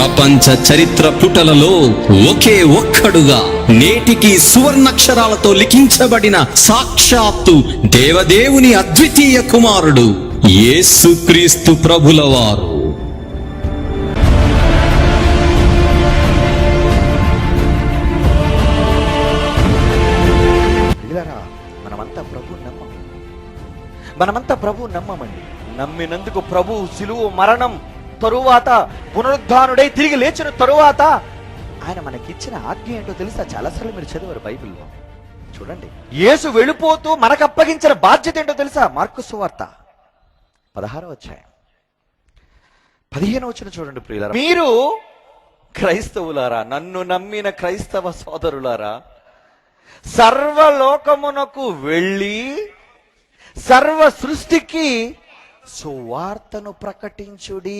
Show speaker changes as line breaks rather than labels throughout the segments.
ప్రపంచ చరిత్ర పుటలలో ఒకే ఒక్కడుగా నేటికి సువర్ణక్షరాలతో లిఖించబడిన సాక్షాత్తు దేవదేవుని అద్వితీయ కుమారుడు యేసుక్రీస్తు ప్రభులవారు.
మనమంతా ప్రభు నమ్మం. మనమంతా ప్రభు నమ్మమండి. నమ్మినందుకు ప్రభు సిలువు మరణం తరువాత పునరుద్ధానుడై తిరిగి లేచిన తరువాత ఆయన మనకిచ్చిన ఆజ్ఞ ఏంటో తెలుసా? చాలాసార్లు మీరు చదివారు బైబిల్లో. చూడండి. యేసు వెళ్ళిపోతూ మనకు అప్పగించిన బాధ్యత ఏంటో తెలుసా? మార్కు సువార్త పదహారో వచ్చాయి పదిహేను వచ్చిన చూడండి ప్రియులారా. మీరు క్రైస్తవులారా నన్ను నమ్మిన క్రైస్తవ సోదరులారా సర్వలోకమునకు వెళ్ళి సర్వ సృష్టికి సువార్తను ప్రకటించుడి.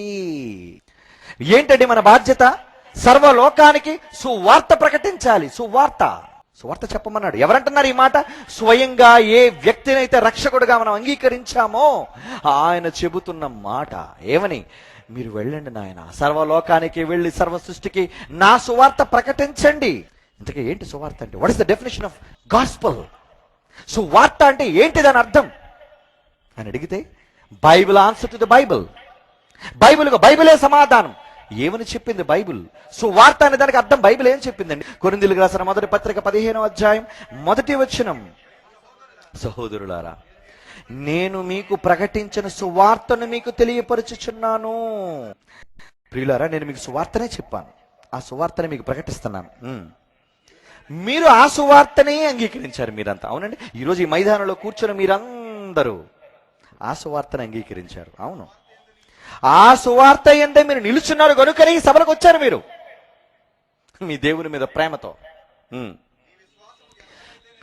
ఏంటండి మన బాధ్యత? సర్వలోకానికి సువార్త ప్రకటించాలి. సువార్త. సువార్త చెప్పమన్నాడు. ఎవరంటున్నారు ఈ మాట? స్వయంగా ఏ వ్యక్తినైతే రక్షకుడుగా మనం అంగీకరించామో ఆయన చెబుతున్న మాట. ఏమని? మీరు వెళ్ళండి నాయన. సర్వలోకానికి వెళ్ళి సర్వ సృష్టికి నా సువార్త ప్రకటించండి. ఇంతకీ ఏంటి సువార్త అంటే? What is the definition of gospel సువార్త అంటే ఏంటి దాని అర్థం? అని అడిగితే Bible answer to the Bible Bible బైబిలే సమాధానం. ఏమని చెప్పింది బైబిల్? సువార్త అనే దానికి అర్థం బైబిల్ ఏం చెప్పిందండి? కొరిందులకు రాసిన మొదటి పత్రిక పదిహేనో అధ్యాయం మొదటి వచనం. సహోదరులారా నేను మీకు ప్రకటించిన సువార్తను మీకు తెలియపరచుచున్నాను. ప్రియులారా నేను మీకు సువార్తనే చెప్పాను. ఆ సువార్తని మీకు ప్రకటిస్తున్నాను. మీరు ఆ సువార్తనే అంగీకరించారు మీరంతా. అవునండి. ఈరోజు ఈ మైదానంలో కూర్చొని మీరందరూ ఆ సువార్తను అంగీకరించారు. అవును. ఆ సువార్త ఎందే మీరు నిలుచున్నారు కనుకనే ఈ సభలకు వచ్చారు మీరు. మీ దేవుని మీద ప్రేమతో.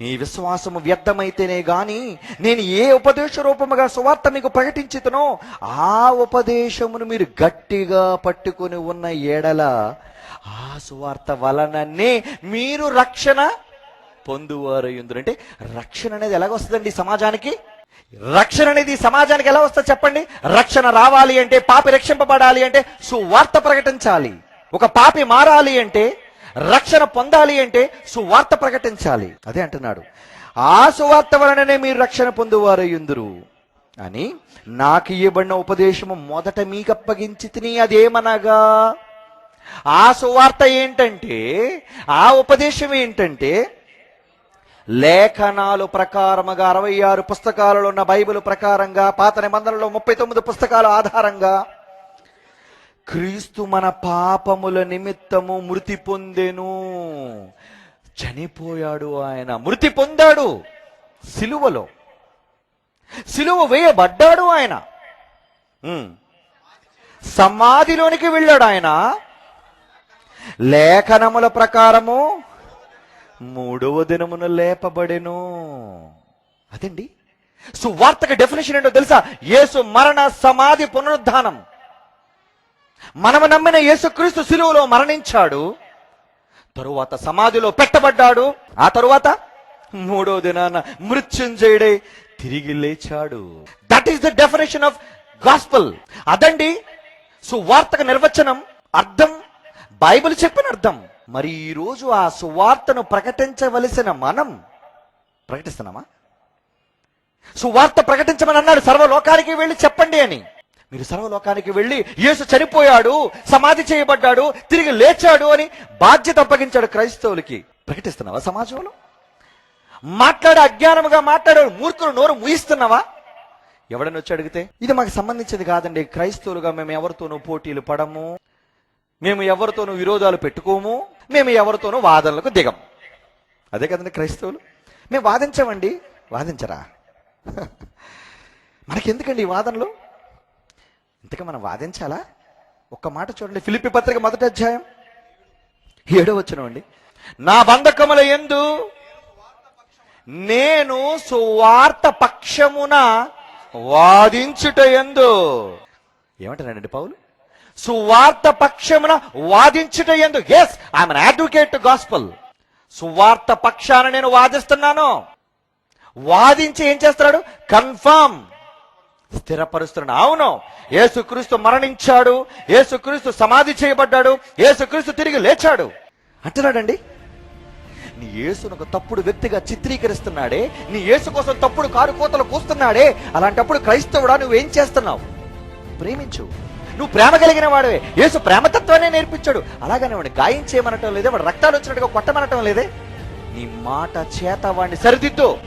మీ విశ్వాసము వ్యర్థమైతేనే గాని నేను ఏ ఉపదేశ రూపముగా సువార్త మీకు ప్రకటించుతునో ఆ ఉపదేశమును మీరు గట్టిగా పట్టుకొని ఉన్న ఏడల ఆ సువార్త వలననే మీరు రక్షణ పొందువారు అంటే రక్షణ అనేది ఎలాగొస్తుందండి సమాజానికి? రక్షణ అనేది సమాజానికి ఎలా వస్తుంది చెప్పండి? రక్షణ రావాలి అంటే పాపి రక్షింపబడాలి అంటే సువార్త ప్రకటించాలి. ఒక పాపి మారాలి అంటే రక్షణ పొందాలి అంటే సువార్త ప్రకటించాలి. అదే అంటున్నాడు. ఆ సువార్త వలననే మీరు రక్షణ పొందువారు ఎందురు అని నాకు ఇవ్వబడిన ఉపదేశము మొదట మీకు అప్పగించి తిని అదేమనగా ఆ సువార్త ఏంటంటే ఆ ఉపదేశం ఏంటంటే లేఖనాలు ప్రకారముగా అరవై ఆరు పుస్తకాలలో ఉన్న బైబిల్ ప్రకారంగా పాత నిబంధనలో ముప్పై తొమ్మిది పుస్తకాల ఆధారంగా క్రీస్తు మన పాపముల నిమిత్తము మృతి పొందెను. చనిపోయాడు ఆయన. మృతి పొందాడు సిలువలో. సిలువ వేయబడ్డాడు ఆయన. సమాధిలోనికి వెళ్ళాడు ఆయన. లేఖనముల ప్రకారము మూడవ దినమున లేపబడెను. అదండి సువార్తక డెఫినేషన్ ఏంటో తెలుసా? యేసు మరణ సమాధి పునరుద్ధానం. మనము నమ్మిన యేసుక్రీస్తు శిలువలో మరణించాడు. తరువాత సమాధిలో పెట్టబడ్డాడు. ఆ తరువాత మూడో దినాన మృత్యుంజయుడే తిరిగి లేచాడు. That is the definition of gospel అదండి సువార్తక నిర్వచనం అర్థం బైబిల్ చెప్పిన అర్థం. మరి ఈరోజు ఆ సువార్తను ప్రకటించవలసిన మనం ప్రకటిస్తున్నామా? సువార్త ప్రకటించమని అన్నాడు సర్వలోకానికి వెళ్ళి చెప్పండి అని. మీరు సర్వలోకానికి వెళ్ళి యేసు చనిపోయాడు సమాధి చేయబడ్డాడు తిరిగి లేచాడు అని బాధ్యత అప్పగించాడు క్రైస్తవులకి. ప్రకటిస్తున్నావా సమాజంలో? మాట్లాడే అజ్ఞానముగా మాట్లాడాడు మూర్ఖులు నోరు ముయిస్తున్నావా? ఎవడని వచ్చి అడిగితే ఇది మాకు సంబంధించింది కాదండి క్రైస్తవులుగా మేము ఎవరితోనూ పోటీలు పడము మేము ఎవరితోనూ విరోధాలు పెట్టుకోము మేము ఎవరితోనూ వాదనలకు దిగం. అదే కదండి క్రైస్తవులు. మేము వాదించమండి? వాదించరా? మనకెందుకండి ఈ వాదనలు? ఇంతగా మనం వాదించాలా? ఒక్క మాట చూడండి. ఫిలిపి పత్రిక మొదటి అధ్యాయం. ఏడో వచ్చిన అండి. నా బంధకముల ఎందు నేను సువార్త పక్షమున వాదించుట ఎందు ఏమంటానండి పౌలు? సువార్త పక్షమున వాదించుట ఎందు. Yes I'm advocate to gospel సువార్త పక్షాన నేను వాదిస్తున్నాను. వాదించి ఏం చేస్తున్నాడు? కన్ఫర్మ్ స్థిరపరుస్తున్నాడు. అవును. ఏసుక్రీస్తు మరణించాడు. ఏసుక్రీస్తు సమాధి చేయబడ్డాడు. ఏసుక్రీస్తు తిరిగి లేచాడు. అంటున్నాడండి నీ యేసును ఒక తప్పుడు వ్యక్తిగా చిత్రీకరిస్తున్నాడే. నీ యేసు కోసం తప్పుడు కారు కోతలు కూస్తున్నాడే. అలాంటప్పుడు క్రైస్తవుడా నువ్వేం చేస్తున్నావు? ప్రేమించు. నువ్వు ప్రేమ కలిగిన వాడవే. యేసు ప్రేమతత్వాన్ని నేర్పించాడు. అలాగని వాడిని గాయం చేయమనటం లేదే వాడు రక్తాలు వచ్చినట్టుగా కొట్టమనటం లేదే. నీ మాట చేత వాడిని సరిదిద్దు.